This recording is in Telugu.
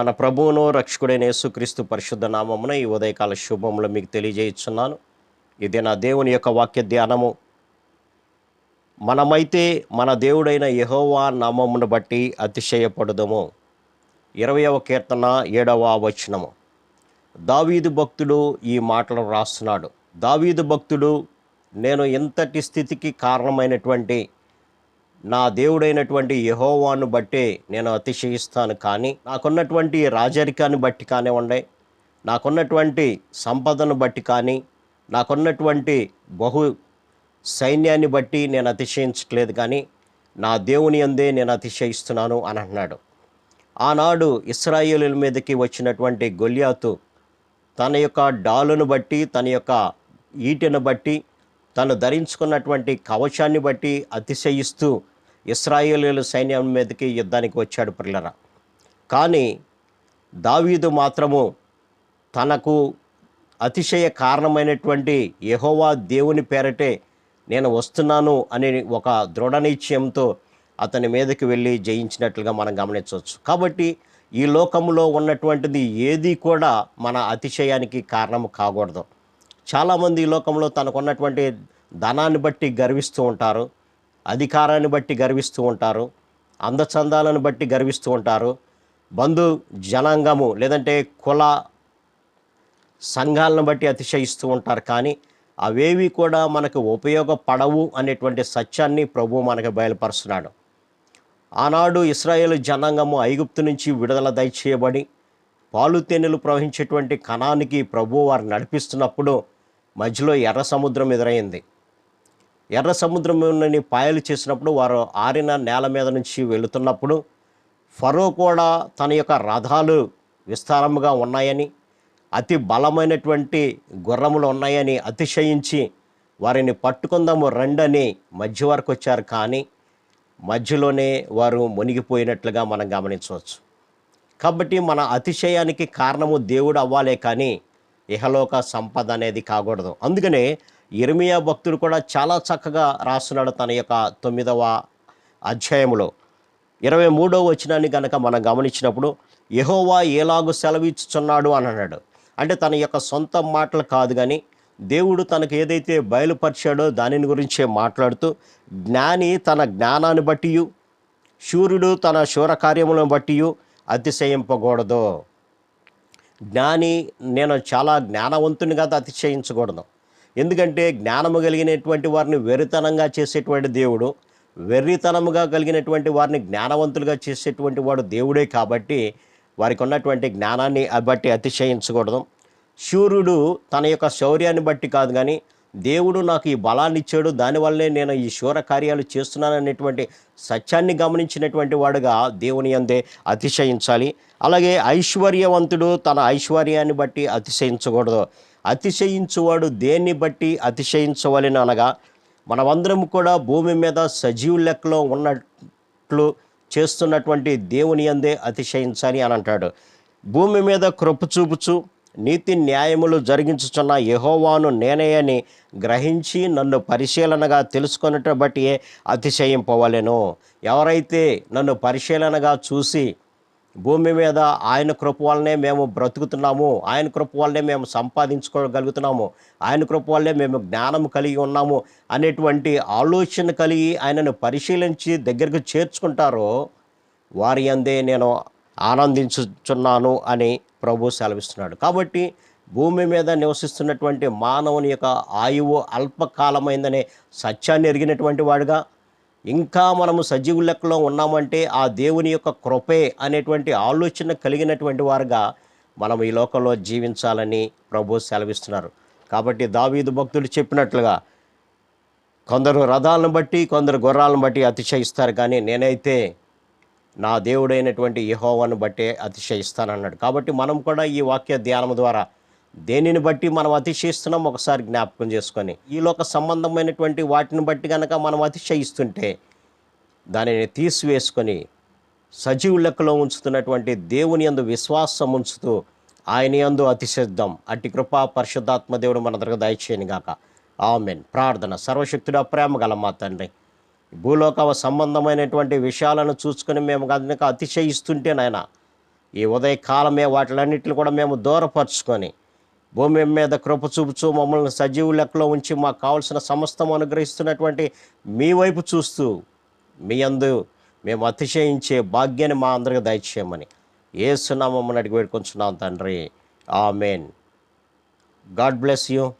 మన ప్రభువును రక్షకుడైన యేసుక్రీస్తు పరిశుద్ధ నామమున ఈ ఉదయకాల శుభములు మీకు తెలియజేయుచున్నాను. ఇది నా దేవుని యొక్క వాక్య ధ్యానము. మనమైతే మన దేవుడైన యహోవా నామమును బట్టి అతిశయపడదము. ఇరవయవ కీర్తన ఏడవ వచనము. దావీదు భక్తుడు ఈ మాటలు రాస్తున్నాడు. దావీదు భక్తుడు నేను ఇంతటి స్థితికి కారణమైనటువంటి నా దేవుడైనటువంటి యహోవాను బట్టే నేను అతిశయిస్తాను కానీ నాకున్నటువంటి రాజరికాన్ని బట్టి కానివ్వండి నాకున్నటువంటి సంపదను బట్టి కానీ నాకున్నటువంటి బహు సైన్యాన్ని బట్టి నేను అతిశయించట్లేదు కానీ నా దేవుని అందే నేను అతిశయిస్తున్నాను అని అన్నాడు ఆనాడు ఇస్రాయేలుల మీదకి వచ్చినటువంటి గొల్యాతు తన యొక్క డాలును బట్టి తన యొక్క ఈటెను బట్టి తను ధరించుకున్నటువంటి కవచాన్ని బట్టి అతిశయిస్తూ ఇస్రాయేలీల సైన్యం మీదకి యుద్ధానికి వచ్చాడు పిల్లర కానీ దావీదు మాత్రము తనకు అతిశయ కారణమైనటువంటి యహోవా దేవుని పేరటే నేను వస్తున్నాను అనే ఒక దృఢ నిశ్చయంతో అతని మీదకి వెళ్ళి జయించినట్లుగా మనం గమనించవచ్చు. కాబట్టి ఈ లోకంలో ఉన్నటువంటిది ఏది కూడా మన అతిశయానికి కారణం కాకూడదు. చాలామంది ఈ లోకంలో తనకున్నటువంటి ధనాన్ని బట్టి గర్విస్తూ ఉంటారు. అధికారాన్ని బట్టి గర్విస్తూ ఉంటారు అందచందాలను బట్టి గర్విస్తూ ఉంటారు. బంధు జనాంగము లేదంటే కుల సంఘాలను బట్టి అతిశయిస్తూ ఉంటారు. కానీ అవేవి కూడా మనకు ఉపయోగపడవు అనేటువంటి సత్యాన్ని ప్రభు మనకు బయలుపరుస్తున్నాడు. ఆనాడు ఇస్రాయేల్ జనాంగము ఐగుప్తు నుంచి విడుదల దయచేయబడి పాలు తేనెలు ప్రవహించేటువంటి కణానికి ప్రభు వారు నడిపిస్తున్నప్పుడు మధ్యలో ఎర్ర సముద్రం ఎదురైంది. ఎర్ర సముద్రంలోని పాయలు చేసినప్పుడు వారు ఆరిన నేల మీద నుంచి వెళుతున్నప్పుడు ఫరో కూడా తన యొక్క రథాలు విస్తారముగా ఉన్నాయని అతి బలమైనటువంటి గుర్రములు ఉన్నాయని అతిశయించి వారిని పట్టుకుందాము రండని మధ్య వరకు వచ్చారు. కానీ మధ్యలోనే వారు మునిగిపోయినట్లుగా మనం గమనించవచ్చు. కాబట్టి మన అతిశయానికి కారణము దేవుడు అవ్వాలే కానీ ఇహలోక సంపద అనేది కాకూడదు. అందుకనే ఇర్మియా భక్తుడు కూడా చాలా చక్కగా రాస్తున్నాడు తన యొక్క తొమ్మిదవ అధ్యాయంలో ఇరవై మూడవ వచనాన్ని కనుక మనం గమనించినప్పుడు యహోవా ఏలాగు సెలవిచ్చుచున్నాడు అని అన్నాడు. అంటే తన యొక్క సొంత మాటలు కాదు కానీ దేవుడు తనకు ఏదైతే బయలుపరిచాడో దానిని గురించే మాట్లాడుతూ జ్ఞాని తన జ్ఞానాన్ని బట్టి శూరుడు తన శూర కార్యములను బట్టి అతిశయింపకూడదు. జ్ఞాని నేను చాలా జ్ఞానవంతుని కదా అతిశయించకూడదు. ఎందుకంటే జ్ఞానము కలిగినటువంటి వారిని వెరితనంగా చేసేటువంటి దేవుడు వెర్రితనముగా కలిగినటువంటి వారిని జ్ఞానవంతులుగా చేసేటువంటి వాడు దేవుడే కాబట్టి వారికి ఉన్నటువంటి జ్ఞానాన్ని బట్టి అతిశయించకూడదు. సూర్యుడు తన యొక్క శౌర్యాన్ని బట్టి కాదు కానీ దేవుడు నాకు ఈ బలాన్ని ఇచ్చాడు దానివల్లే నేను ఈ శూర కార్యాలు చేస్తున్నాననేటువంటి సత్యాన్ని గమనించినటువంటి వాడుగా దేవుని అందే అతిశయించాలి. అలాగే ఐశ్వర్యవంతుడు తన ఐశ్వర్యాన్ని బట్టి అతిశయించకూడదు. అతిశయించువాడు దేన్ని బట్టి అతిశయించవలని అనగా మనమందరం కూడా భూమి మీద సజీవు లెక్కలో ఉన్నట్లు చేస్తున్నటువంటి దేవుని అందే అతిశయించాలి అని అంటాడు. భూమి మీద కృప చూపుచు నీతి న్యాయములు జరిగించుచున్న యహోవాను నేనే అని గ్రహించి నన్ను పరిశీలనగా తెలుసుకొనట బట్టి అతిశయింపవలెను. ఎవరైతే నన్ను పరిశీలనగా చూసి భూమి మీద ఆయన కృప వల్లనే మేము బ్రతుకుతున్నాము ఆయన కృప వల్లనే మేము సంపాదించుకోగలుగుతున్నాము ఆయన కృప వల్లే మేము జ్ఞానం కలిగి ఉన్నాము అనేటువంటి ఆలోచన కలిగి ఆయనను పరిశీలించి దగ్గరకు చేర్చుకుంటారో వారి అందే నేను ఆనందించుచున్నాను అని ప్రభు సెలవిస్తున్నాడు. కాబట్టి భూమి మీద నివసిస్తున్నటువంటి మానవుని యొక్క ఆయువు అల్పకాలమైందనే సత్యాన్ని ఎరిగినటువంటి వాడుగా ఇంకా మనము సజీవు లెక్కలో ఉన్నామంటే ఆ దేవుని యొక్క కృపే అనేటువంటి ఆలోచన కలిగినటువంటి వారుగా మనం ఈ లోకంలో జీవించాలని ప్రభు సెలవిస్తున్నారు. కాబట్టి దావీదు భక్తులు చెప్పినట్లుగా కొందరు రథాలను బట్టి కొందరు గుర్రాలను బట్టి అతిశయిస్తారు. కానీ నేనైతే నా దేవుడైనటువంటి యహోవాను బట్టే అతిశయిస్తానన్నాడు. కాబట్టి మనం కూడా ఈ వాక్య ధ్యానం ద్వారా దేనిని బట్టి మనం అతిశయిస్తున్నాం ఒకసారి జ్ఞాపకం చేసుకొని. ఈ లోక సంబంధమైనటువంటి వాటిని బట్టి కనుక మనం అతిశయిస్తుంటే దానిని తీసివేసుకొని సజీవు లెక్కలో ఉంచుతున్నటువంటి దేవుని యందు విశ్వాసం ఉంచుతూ ఆయన యందు అతిశిద్దాం అట్టి కృపా పరిశుద్ధాత్మ దేవుడు మన దగ్గర దయచేయని గాక. ఆమెన్. ప్రార్థన. సర్వశక్తుడ ప్రేమ గల మా తండ్రి. భూలోక సంబంధమైనటువంటి విషయాలను చూసుకొని మేము కనుక అతిశయిస్తుంటే నాయన ఈ ఉదయకాలమే వాటిలన్నింటిని కూడా మేము దూరపరుచుకొని భూమి మీద కృప చూపుచూ మమ్మల్ని సజీవు లెక్కలో ఉంచి మాకు కావలసిన సమస్తం అనుగ్రహిస్తున్నటువంటి మీ వైపు చూస్తూ మీ అందు మేము అతిశయించే భాగ్యాన్ని మా అందరికి దయచేయమని ఏసునామమ్మని అడిగి వేడుకొంచున్నాం తండ్రి. ఆ మెయిన్ గాడ్ బ్లెస్ యూ.